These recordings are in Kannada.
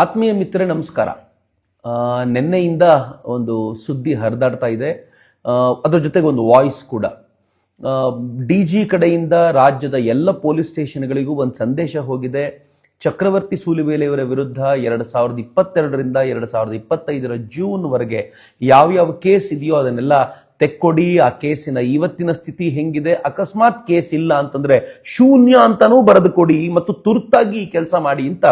ಆತ್ಮೀಯ ಮಿತ್ರ ನಮಸ್ಕಾರ. ನಿನ್ನೆಯಿಂದ ಒಂದು ಸುದ್ದಿ ಹರಿದಾಡ್ತಾ ಇದೆ. ಅದ್ರ ಜೊತೆಗೆ ಒಂದು ವಾಯ್ಸ್ ಕೂಡ. ಡಿ ಜಿ ಕಡೆಯಿಂದ ರಾಜ್ಯದ ಎಲ್ಲ ಪೊಲೀಸ್ ಸ್ಟೇಷನ್ಗಳಿಗೂ ಒಂದು ಸಂದೇಶ ಹೋಗಿದೆ. ಚಕ್ರವರ್ತಿ ಸೂಲಿಬೇಲೆಯವರ ವಿರುದ್ಧ ಎರಡು ಸಾವಿರದ ಇಪ್ಪತ್ತೆರಡರಿಂದ ಎರಡು ಸಾವಿರದ ಇಪ್ಪತ್ತೈದರ ಜೂನ್ವರೆಗೆ ಯಾವ್ಯಾವ ಕೇಸ್ ಇದೆಯೋ ಅದನ್ನೆಲ್ಲ ತೆಕ್ಕೊಡಿ, ಆ ಕೇಸಿನ ಇವತ್ತಿನ ಸ್ಥಿತಿ ಹೆಂಗಿದೆ, ಅಕಸ್ಮಾತ್ ಕೇಸ್ ಇಲ್ಲ ಅಂತಂದ್ರೆ ಶೂನ್ಯ ಅಂತಾನೂ ಬರೆದು ಕೊಡಿ ಮತ್ತು ತುರ್ತಾಗಿ ಈ ಕೆಲಸ ಮಾಡಿ ಅಂತ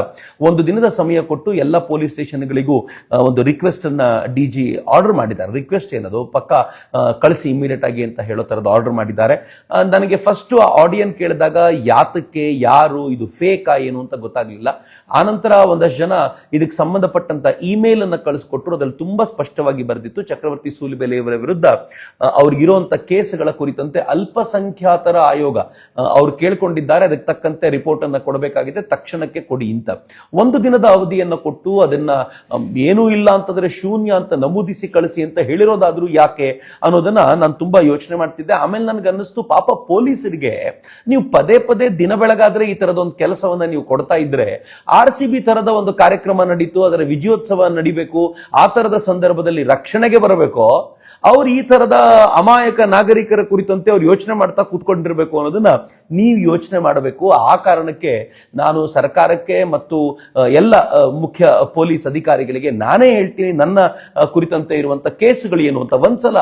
ಒಂದು ದಿನದ ಸಮಯ ಕೊಟ್ಟು ಎಲ್ಲ ಪೊಲೀಸ್ ಸ್ಟೇಷನ್ಗಳಿಗೂ ಒಂದು ರಿಕ್ವೆಸ್ಟ್ ಅನ್ನ ಡಿ ಜಿ ಆರ್ಡರ್ ಮಾಡಿದ್ದಾರೆ. ರಿಕ್ವೆಸ್ಟ್ ಏನದು? ಪಕ್ಕ ಕಳಿಸಿ ಇಮಿಡಿಯೇಟ್ ಆಗಿ ಅಂತ ಹೇಳೋ ತರದ ಆರ್ಡರ್ ಮಾಡಿದ್ದಾರೆ. ನನಗೆ ಫಸ್ಟ್ ಆ ಆಡಿಯನ್ ಕೇಳಿದಾಗ ಯಾತಕ್ಕೆ, ಯಾರು, ಇದು ಫೇಕಾ ಏನು ಅಂತ ಗೊತ್ತಾಗ್ಲಿಲ್ಲ. ಆನಂತರ ಒಂದಷ್ಟು ಜನ ಇದಕ್ಕೆ ಸಂಬಂಧಪಟ್ಟಂತ ಇಮೇಲ್ ಅನ್ನ ಕಳಿಸ್ಕೊಟ್ರು. ಅದ್ರಲ್ಲಿ ತುಂಬಾ ಸ್ಪಷ್ಟವಾಗಿ ಬರೆದಿತ್ತು. ಚಕ್ರವರ್ತಿ ಸೂಲಿಬೆಲೆಯವರ ವಿರುದ್ಧ ಅವ್ರಿಗಿರುವಂತ ಕೇಸ್ಗಳ ಕುರಿತಂತೆ ಅಲ್ಪಸಂಖ್ಯಾತರ ಆಯೋಗ ಅವ್ರು ಕೇಳ್ಕೊಂಡಿದ್ದಾರೆ, ಅದಕ್ಕೆ ತಕ್ಕಂತೆ ರಿಪೋರ್ಟ್ ಅನ್ನ ಕೊಡಬೇಕಾಗಿದೆ, ತಕ್ಷಣಕ್ಕೆ ಕೊಡಿ ಅಂತ. ಒಂದು ದಿನದ ಅವಧಿಯನ್ನು ಕೊಟ್ಟು ಅದನ್ನ ಏನೂ ಇಲ್ಲ ಅಂತಂದ್ರೆ ಶೂನ್ಯ ಅಂತ ನಮೂದಿಸಿ ಕಳಿಸಿ ಅಂತ ಹೇಳಿರೋದಾದ್ರೂ ಯಾಕೆ ಅನ್ನೋದನ್ನ ನಾನು ತುಂಬಾ ಯೋಚನೆ ಮಾಡ್ತಿದ್ದೆ. ಆಮೇಲೆ ನನ್ಗೆ ಅನ್ನಿಸ್ತು ಪಾಪ ಪೊಲೀಸರಿಗೆ ನೀವು ಪದೇ ಪದೇ ದಿನ ಬೆಳಗಾದ್ರೆ ಈ ತರದ ಒಂದು ಕೆಲಸವನ್ನ ನೀವು ಕೊಡ್ತಾ ಇದ್ರೆ, ಆರ್ ಸಿ ಬಿ ತರದ ಒಂದು ಕಾರ್ಯಕ್ರಮ ನಡೀತು, ಅದರ ವಿಜಯೋತ್ಸವ ನಡಿಬೇಕು, ಆ ತರದ ಸಂದರ್ಭದಲ್ಲಿ ರಕ್ಷಣೆಗೆ ಬರಬೇಕು ಅವ್ರು ಈ ತರದ ಅಮಾಯಕ ನಾಗರಿಕರ ಕುರಿತಂತೆ ಅವ್ರು ಯೋಚನೆ ಮಾಡ್ತಾ ಕೂತ್ಕೊಂಡಿರ್ಬೇಕು ಅನ್ನೋದನ್ನ ನೀವು ಯೋಚನೆ ಮಾಡಬೇಕು. ಆ ಕಾರಣಕ್ಕೆ ನಾನು ಸರ್ಕಾರಕ್ಕೆ ಮತ್ತು ಎಲ್ಲ ಮುಖ್ಯ ಪೊಲೀಸ್ ಅಧಿಕಾರಿಗಳಿಗೆ ನಾನೇ ಹೇಳ್ತೀನಿ ನನ್ನ ಕುರಿತಂತೆ ಇರುವಂತ ಕೇಸ್ಗಳು ಏನು ಅಂತ. ಒಂದ್ಸಲ